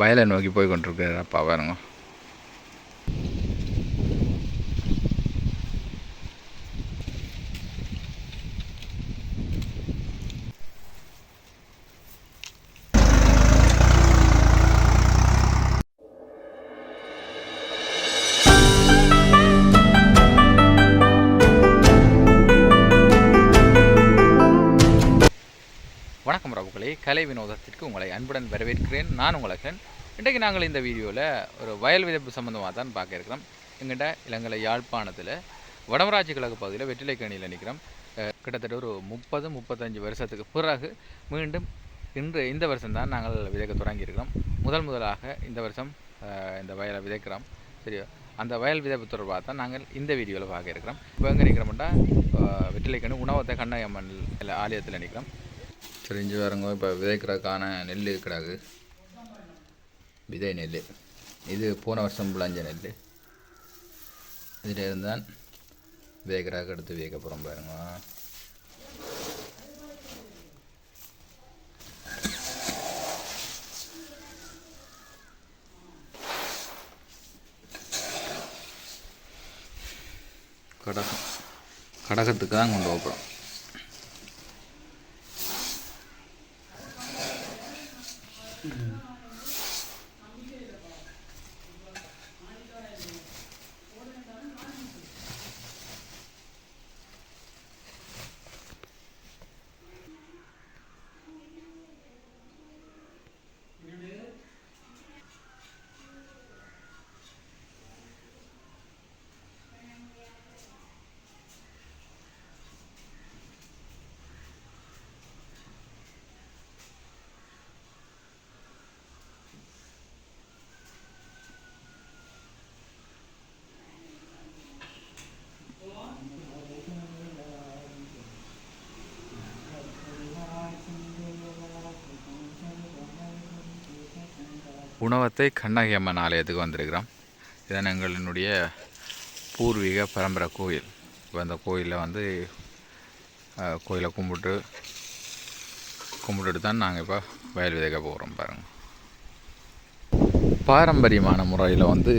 வயலை நோக்கி போய் கொண்டிருக்கிறார் அப்பா பாருங்க. வணக்கம் ரவுகளே கலை வினோதத்திற்கு உங்களை அன்புடன் வரவேற்கிறேன். நான் உங்களகன் இன்றைக்கு நாங்கள் இந்த வீடியோவில் ஒரு வயல் விதைப்பு சம்மந்தமாக தான் பார்க்க இருக்கிறோம். எங்கிட்ட இலங்கை யாழ்ப்பாணத்தில் வடமராட்சி கிழக்கு பகுதியில் வெற்றிலைக்கணியில் நிற்கிறோம் கிட்டத்தட்ட ஒரு முப்பது முப்பத்தஞ்சு வருஷத்துக்கு பிறகு மீண்டும் இன்று இந்த வருஷம் தான் நாங்கள் விதைக்க தொடங்கியிருக்கிறோம் முதல் முதலாக இந்த வருஷம் இந்த வயலை விதைக்கிறோம். சரியா அந்த வயல் விதைப்பு தொடர்பாக தான் நாங்கள் இந்த வீடியோவில் பார்க்க இருக்கிறோம். இப்போ எங்கே நிற்கிறோம்னா வெற்றிலைக்கணி உணவத்தை கண்ணகம்மன் ஆலயத்தில் நிற்கிறோம் தெரிஞ்சு வரங்க இப்போ விதைக்கிறதுக்கான நெல் கிடாது விதை நெல் இது போன வருஷம் விளைஞ்ச நெல் இதில் இருந்தால் விதைக்கிறாக்கு எடுத்து விதைக்க போகிறோம் பாருங்க. கடகம். கடகத்துக்கு தான் கொண்டு போகிறோம் 嗯。உணவத்தை கண்ணகி அம்மன் ஆலயத்துக்கு வந்திருக்கிறோம். இதான் எங்களினுடைய பூர்வீக பரம்பரை கோயில். இப்போ அந்த கோயிலில் வந்து கோயிலை கும்பிட்டு கும்பிட்டுட்டு தான் நாங்கள் இப்போ வயல் விதைக்க போகிறோம் பாருங்கள் பாரம்பரியமான முறையில் வந்து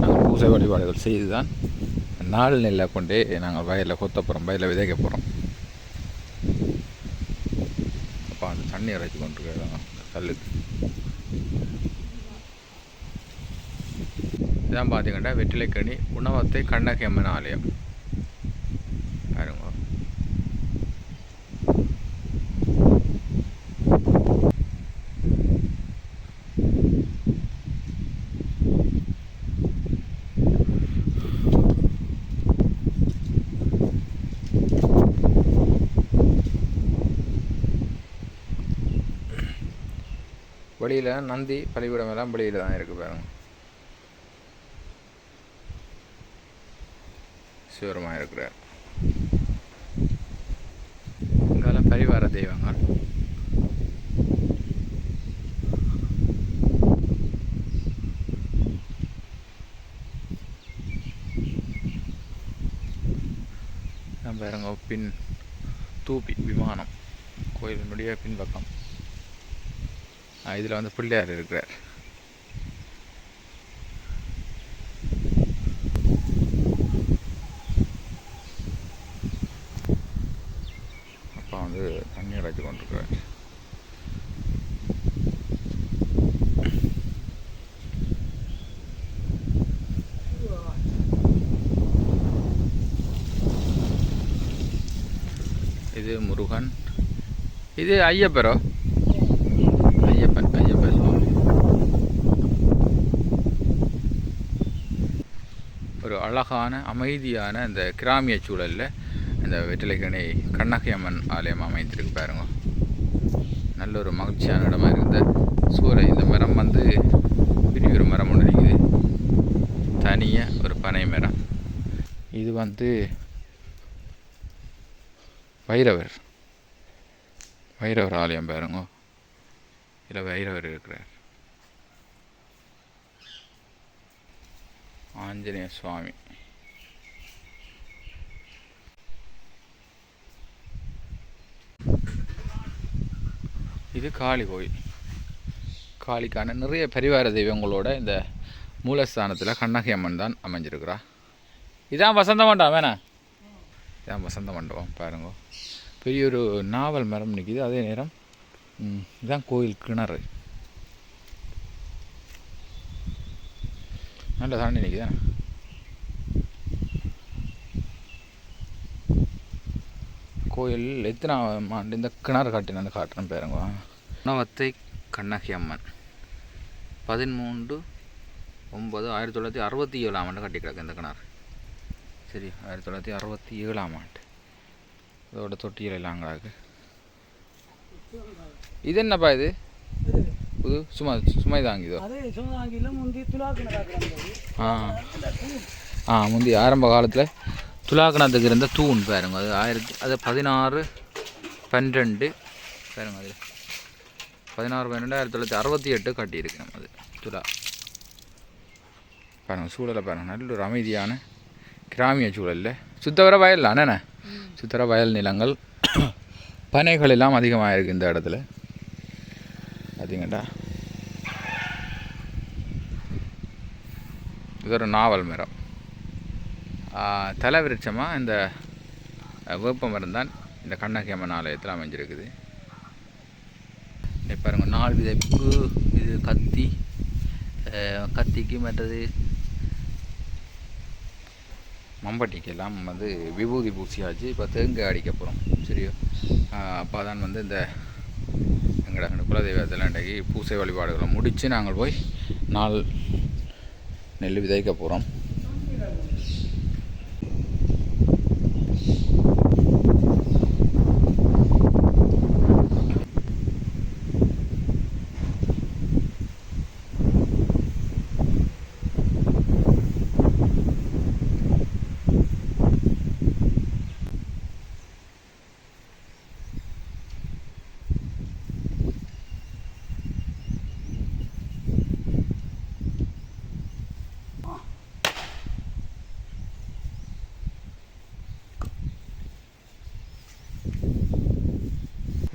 நாங்கள் பூசை வழிபாடுகள் செய்து தான் நாள் நெல்லை கொண்டே நாங்கள் வயலில் கொத்த போகிறோம் வயலில் விதைக்க போகிறோம். அப்போ அந்த தண்ணி இறைச்சி கொண்டு இருக்கிறோம் கல்லுக்கு இதான் பார்த்தீங்கன்னா வெற்றிலைக்கணி உணவத்தை கண்ணகி அம்மன் ஆலயம் பாருங்க வெளியில் நந்தி பள்ளிக்கூடம் எல்லாம் வெளியில் தான் இருக்குது பாருங்க. சிவருமாக இருக்கிறார். இங்கெல்லாம் பரிவார தெய்வங்கள். பாருங்க பின் தூபி விமானம். கோயிலினுடைய பின்பக்கம். இதில் வந்து பிள்ளையார் இருக்கிறார். அப்பா வந்து தண்ணி அடைச்சு கொண்டிருக்கிறார். இது முருகன். இது ஐயப்பரோ ஐயப்பன் ஐயப்பன் சுவாமி ஒரு அழகான அமைதியான அந்த கிராமிய சூழலில் இந்த வெற்றிலைக்கணி கண்ணகி அம்மன் ஆலயம் அமைந்திருக்கு பாருங்க. நல்ல ஒரு மகிழ்ச்சியான இடமா இருந்த இந்த சூறை இந்த மரம் வந்து பெரிய ஒரு மரம் ஒன்று இருக்குது. தனியாக ஒரு பனை மரம். இது வந்து வைரவர். வைரவர் ஆலயம் பாருங்க. இதில் வைரவர் இருக்கிறார். ஆஞ்சநேய சுவாமி. இது காளி கோயில். காளிக்கான நிறைய பரிவார தெய்வங்களோட இந்த மூலஸ்தானத்தில் கண்ணகி அம்மன் தான் அமைஞ்சிருக்கிறா. இதான் வசந்த மண்டபம் வேணா? இதான் வசந்த மண்டபம் பாருங்க. பெரிய ஒரு நாவல் மரம் நிற்கிது அதே நேரம் இதான் கோயில் கிணறு. நல்ல தாண்டி நிற்கிதானே கோயில் எத்தனாம் ஆண்டு? இந்த கிணறு காட்டினான்னு காட்டுறேன் பேருங்க உணவத்தை கண்ணகி அம்மன். பதிமூன்று ஒம்பது ஆயிரத்தி தொள்ளாயிரத்தி அறுபத்தி ஏழாம் ஆண்டு கட்டி கிடக்கு இந்த கிணறு. சரி ஆயிரத்தி தொள்ளாயிரத்தி அறுபத்தி ஏழாம் ஆண்டு. இதோட தொட்டியில் எல்லாம் கிடக்கு. இது என்னப்பா இது? புது சும்மா சுமை தாங்கிதோ ஆ. ஆ முந்தி ஆரம்ப காலத்தில் துலாக்கணத்துக்கு இருந்த தூண் பாருங்க. அது ஆயிரத்தி அது பதினாறு பன்னிரெண்டு பாருங்க அது. பதினாறு பன்னெண்டு ஆயிரத்தி தொள்ளாயிரத்தி அறுபத்தி எட்டு கட்டியிருக்கு நம்ம அது துலா. பாருங்க சூழலை பாருங்க. நல்ல ஒரு அமைதியான கிராமிய சூழலில். சுத்தவர வயல் அண்ணே சுத்தர வயல் நிலங்கள். பனைகள் எல்லாம் அதிகமாக இருக்குது இந்த இடத்துல. பார்த்தீங்கடா இது ஒரு நாவல் மரம். தலைவிருட்சமாக இந்த வேப்ப மரம் தான் இந்த கண்ணகி அம்மன் ஆலயத்தில் அமைஞ்சிருக்குது. இப்போ நாலு வித விதைப்பு இது கத்தி கத்திக்கு மற்றது மம்பட்டிக்கு எல்லாம் வந்து விபூதி பூசியாச்சு. இப்போ தேங்காய் அடிக்க போகிறோம் சரியோ? அப்போ தான் வந்து இந்த எங்கட எங்களோட குலதெய்வத்தில் இன்றைக்கு பூசை வழிபாடுகளை முடித்து நாங்கள் போய் நாள் நெல் விதைக்க போகிறோம்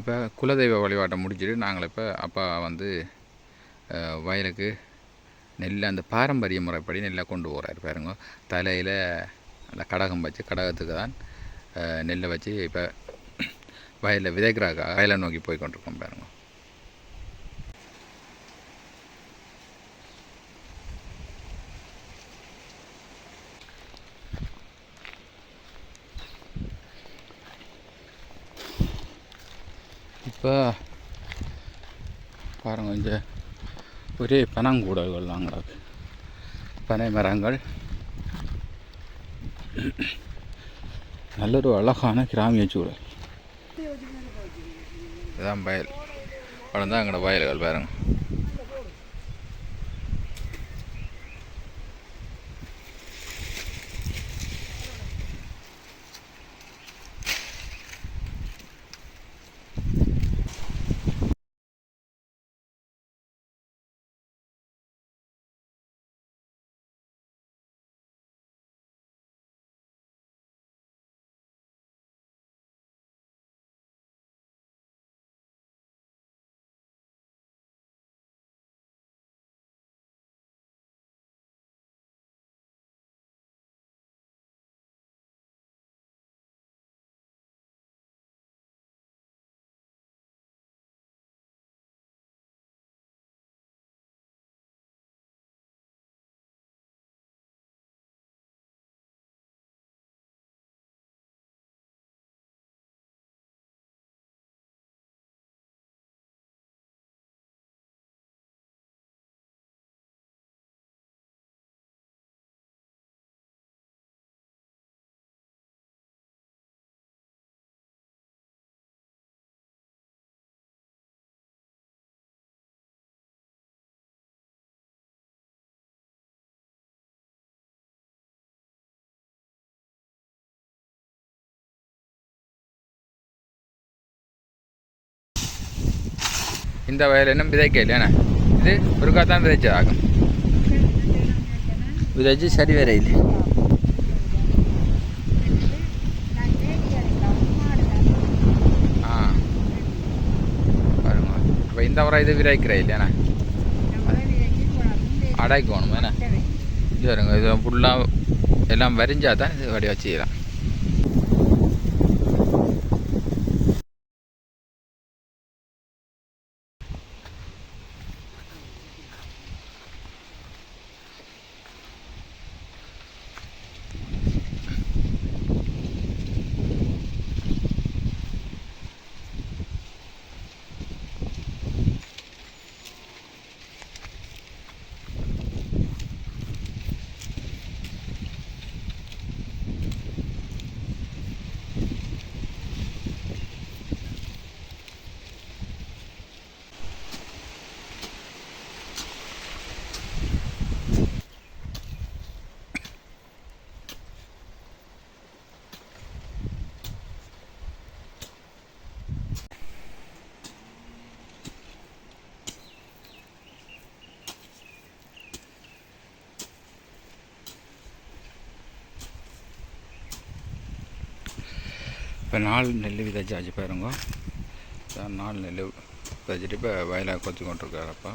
இப்போ குலதெய்வ வழிபாட்டை முடிச்சுட்டு நாங்கள் இப்போ அப்பா வந்து வயலுக்கு நெல் அந்த பாரம்பரிய முறைப்படி நெல்லை கொண்டு போகிறார் பாருங்க. தலையில் அந்த கடகம் வச்சு கடகத்துக்கு தான் நெல்லை வச்சு இப்போ வயலில் விதைக்கிறாக்கா வயலை நோக்கி போய் கொண்டிருக்கோம் பாருங்க. இப்போ பாருங்கள் இங்கே ஒரே பனங்கூடல்கள்லாம் கிடக்கு பனை மரங்கள் நல்லொரு அழகான கிராமிய சூழல் இதுதான் வயல் வளர்ந்தா தான் எங்களோட வயல்கள் பாருங்கள் இந்த வயல் இன்னும் விதைக்க இல்லையாண்ணே இது ஒருக்கா தான் விதைச்சதாகும் விதைச்சு சரி வர இல்லை ஆ. பாருங்க. இப்போ இந்த முறை இது விதைக்கிற இல்லையாண்ணே அடைக்கணும் என்ன? இது வருங்க இது ஃபுல்லாக எல்லாம் வரிஞ்சா தான் இது வடிவா செய்யலாம். இப்போ நாலு நெல் விதைச்சாச்சு பாருங்க. நாலு நெல் விதைச்சிட்டு இப்போ வயலாக கொத்தி கொண்டிருக்காரப்பா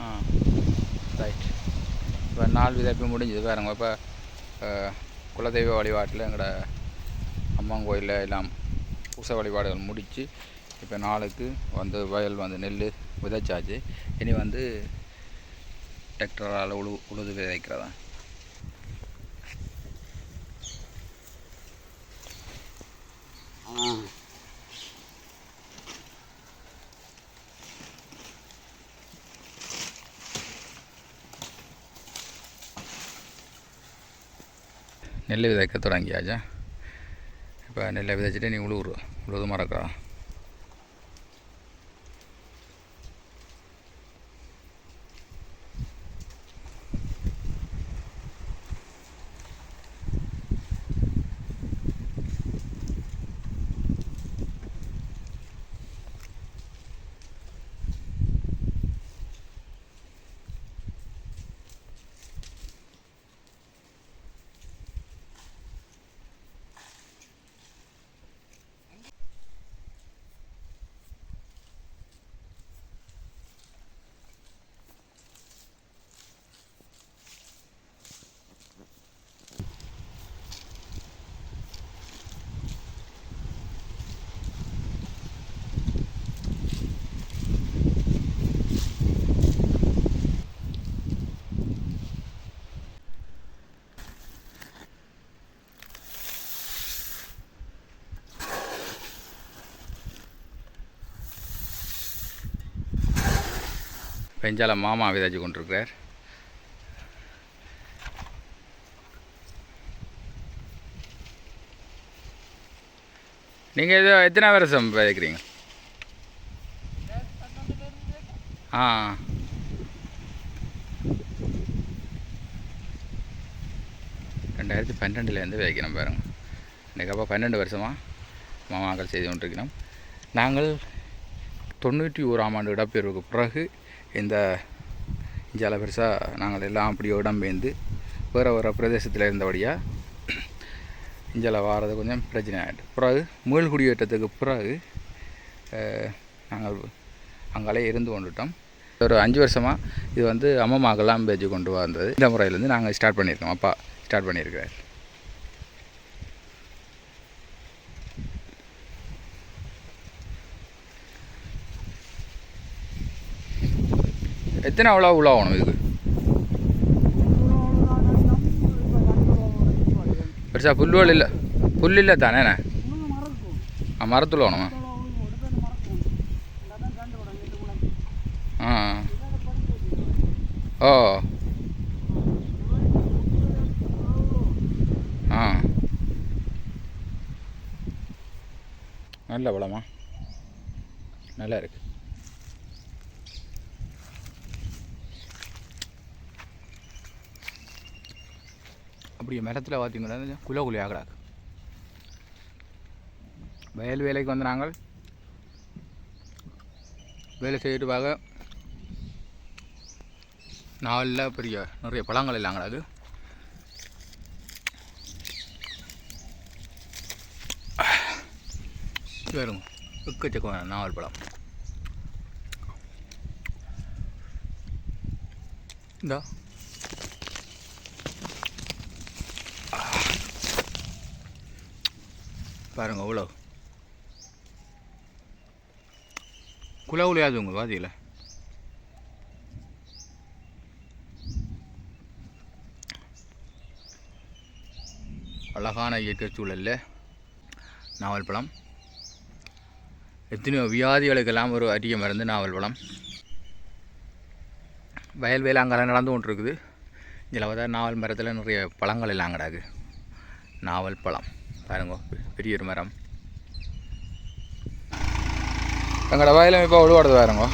ஆ ரைட் இப்போ இப்போ முடிஞ்சது. பாருங்க இப்போ குலதெய்வ வழிபாட்டில் எங்களோட அம்மன் கோயிலில் எல்லாம் பூச வழிபாடுகள் முடித்து இப்போ நாளுக்கு வந்து வயல் வந்து நெல் விதைச்சாச்சு. இனி வந்து டிராக்டரால் உழு உழுது விதைக்கிறதா? நெல் விதைக்க தொடங்கியாச்சா. இப்போ நெல்லை விதைச்சிட்டு நீ உழுவுரு. உழுது மறக்கலாம் பெஞ்சால மாமா விதைச்சு கொண்டிருக்கிறார். நீங்கள் இது எத்தனை வருஷம் விதைக்கிறீங்க? ஆ. ரெண்டாயிரத்தி பன்னெண்டுலேருந்து விதைக்கிறோம் பாருங்கள் இன்றைக்கு அப்போ பன்னெண்டு வருஷமாக மாமாக்கள் செய்து கொண்டிருக்கிறோம். நாங்கள் தொண்ணூற்றி ஓராம் ஆண்டு இடப்பெயர்வுக்கு பிறகு இந்த இந்தியால பெருசாக நாங்கள் எல்லாம் அப்படி இடம்பெயர்ந்து வேறு வேறு பிரதேசத்தில் இருந்தபடியாக இந்தியாவில் வாரது கொஞ்சம் பிரச்சனை ஆகிட்டு பிறகு மீள் குடியேற்றத்துக்கு பிறகு நாங்கள் அங்காலே இருந்து கொண்டுட்டோம். ஒரு அஞ்சு வருஷமாக இது வந்து அம்மம்மாக்கெல்லாம் பேஜ் கொண்டு வந்தது. இந்த முறையிலேருந்து நாங்கள் ஸ்டார்ட் பண்ணியிருக்கோம். அப்பா ஸ்டார்ட் பண்ணியிருக்கிறார். எத்தனை அவ்வளோ உலாகணும் இதுக்கு? பெருசாக புல்வெளி இல்லை. புல் இல்லை தானே ஆ மரத்தில் வேணுமா ஆ. ஓ. ஆ. நல்ல பழமா? நல்லா இருக்குது அப்படியே மரத்தில் பார்த்தீங்கன்னா குல குழியாக கிடாக்கு வயல் வேலைக்கு வந்து நாங்கள் வேலை செய்துட்டு பார்க்க நாளில் பெரிய நிறைய பழங்கள் எல்லாம் கிடக்கு எக்கச்சக்கம் நாவல் பழம். இந்தா. பாருங்க அவ்வளோ குல குலையாது உங்க வாதியில். அழகான இயற்கை சூழலில் நாவல் பழம். எத்தனையோ வியாதிகளுக்கெல்லாம் ஒரு அரிய மருந்து நாவல் பழம். வயல் வேளாங்கரை நடந்து கொண்டு இருக்குது இதில் பார்த்தா நாவல் மரத்தில் நிறைய பழங்கள் எல்லாம் கிடக்கு நாவல் பழம். பாருங்க பெரிய ஒரு மரம். எங்களோட வயலும் இப்போ உழுவாடுது பாருங்க.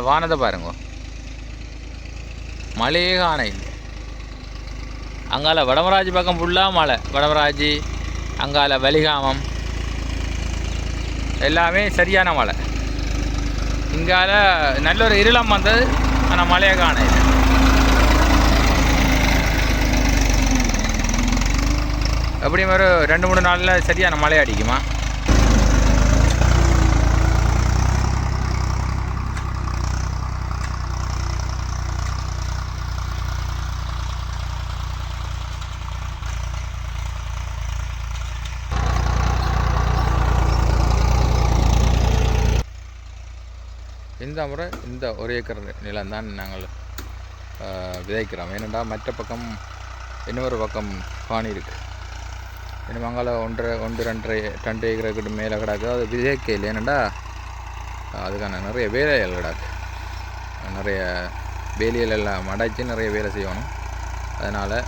அந்த வானத்தை பாருங்க. மழையே காண இல்லை அங்கால வடமராஜ் பக்கம் ஃபுல்லாக மழை வடமராஜ் அங்கால வலிகாமம். எல்லாமே சரியான மழை இங்கால நல்ல ஒரு இருளம் வந்தது ஆனால் மழையை காண இல்லை எப்படியும் ஒரு ரெண்டு மூணு நாளில் சரியான மழை அடிக்குமா? இந்த முறை இந்த ஒரு ஏக்கர் நிலம்தான் நாங்கள் விதைக்கிறோம். ஏனெண்டா மற்ற பக்கம் இன்னொரு பக்கம் பாணி இருக்குது இன்னும் அங்கால ஒன்றரை ஒன்று ரெண்டரை ரெண்டு ஏக்கருக்கு மேலே கிடக்கு. அது விதைக்க இல்லை. ஏனெண்டா அதுக்கான நிறைய வேலைகள் கிடக்கு. நிறைய வேலியல் எல்லாம் அடைச்சி நிறைய வேலை செய்யணும். அதனால்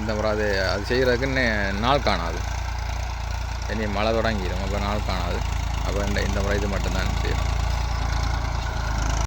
இந்த முறை அது அது செய்கிறதுக்குன்னு நாள் காணாது. இனி மழை தொடங்கிடும். அப்போ நாள் காணாது. அப்போ இந்த இந்த முறை இது மட்டும்தான் செய்யணும்.